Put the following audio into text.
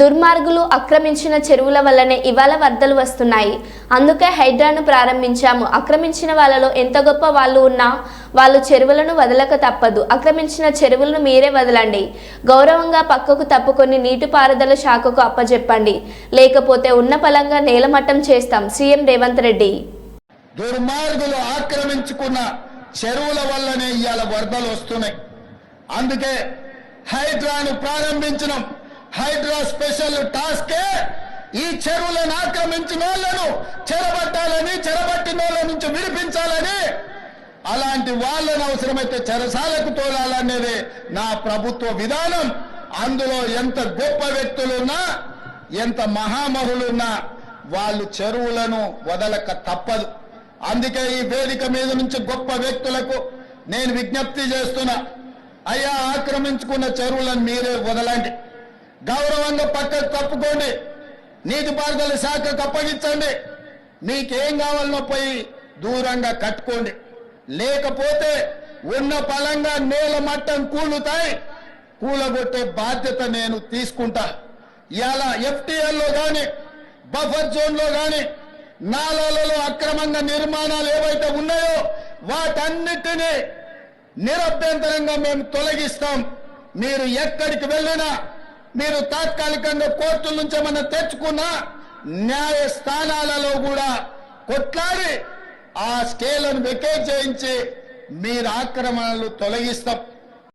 దుర్మార్గులు ఆక్రమించిన చెరువుల వల్లనే ఇవాళ వరదలు వస్తున్నాయి. అందుకే హైడ్రాను ప్రారంభించాము. ఆక్రమించిన వాళ్ళలో ఎంత గొప్ప వాళ్ళు ఉన్నా వాళ్ళు చెరువులను వదలక తప్పదు. ఆక్రమించిన చెరువులను మీరే వదలండి. గౌరవంగా పక్కకు తప్పుకొని నీటిపారుదల శాఖకు అప్పజెప్పండి. లేకపోతే ఉన్న పలంగా నేలమట్టం చేస్తాం. సీఎం రేవంత్ రెడ్డి. దుర్మార్గులు ఆక్రమించుకున్న చెరువుల వల్లనే ఇవాళ వరదలు వస్తున్నాయి. అందుకే హైడ్రాను ప్రారంభించడం హైడ్రా స్పెషల్ టాస్కే ఈ చెరువులను ఆక్రమించిన వాళ్ళను చెరబట్టాలని చెరబట్టిన వాళ్ళ నుంచి విడిపించాలని అలాంటి వాళ్ళను అవసరమైతే చెరసాలకు తోలాలనేది నా ప్రభుత్వ విధానం. అందులో ఎంత గొప్ప వ్యక్తులున్నా ఎంత మహామహులున్నా వాళ్ళు చెరువులను వదలక తప్పదు. అందుకే ఈ వేదిక మీద నుంచి గొప్ప వ్యక్తులకు నేను విజ్ఞప్తి చేస్తున్నా అయ్యా ఆక్రమించుకున్న చెరువులను మీరే వదలండి. గౌరవంగా పక్కకు తప్పుకోండి నీటిపారుదల శాఖకు అప్పగించండి. మీకేం కావాలనో పోయి దూరంగా కట్టుకోండి. లేకపోతే ఉన్న పలంగా నేల మట్టం కూలుతాయి. కూలగొట్టే బాధ్యత నేను తీసుకుంటా. ఇలా ఎఫ్టీఎల్లో కానీ బఫర్ జోన్లో కానీ నాలాలలో అక్రమంగా నిర్మాణాలు ఏవైతే ఉన్నాయో వాటన్నిటినీ నిరభ్యంతరంగా మేము తొలగిస్తాం. మీరు ఎక్కడికి వెళ్ళినా మీరు తాత్కాలికంగా కోర్టుల నుంచి ఏమన్నా తెచ్చుకున్న న్యాయ స్థానాలలో కూడా కొట్లాడి ఆ స్కేలను వెకేట్ చేయించి మీరు ఆక్రమణలు తొలగిస్తాం.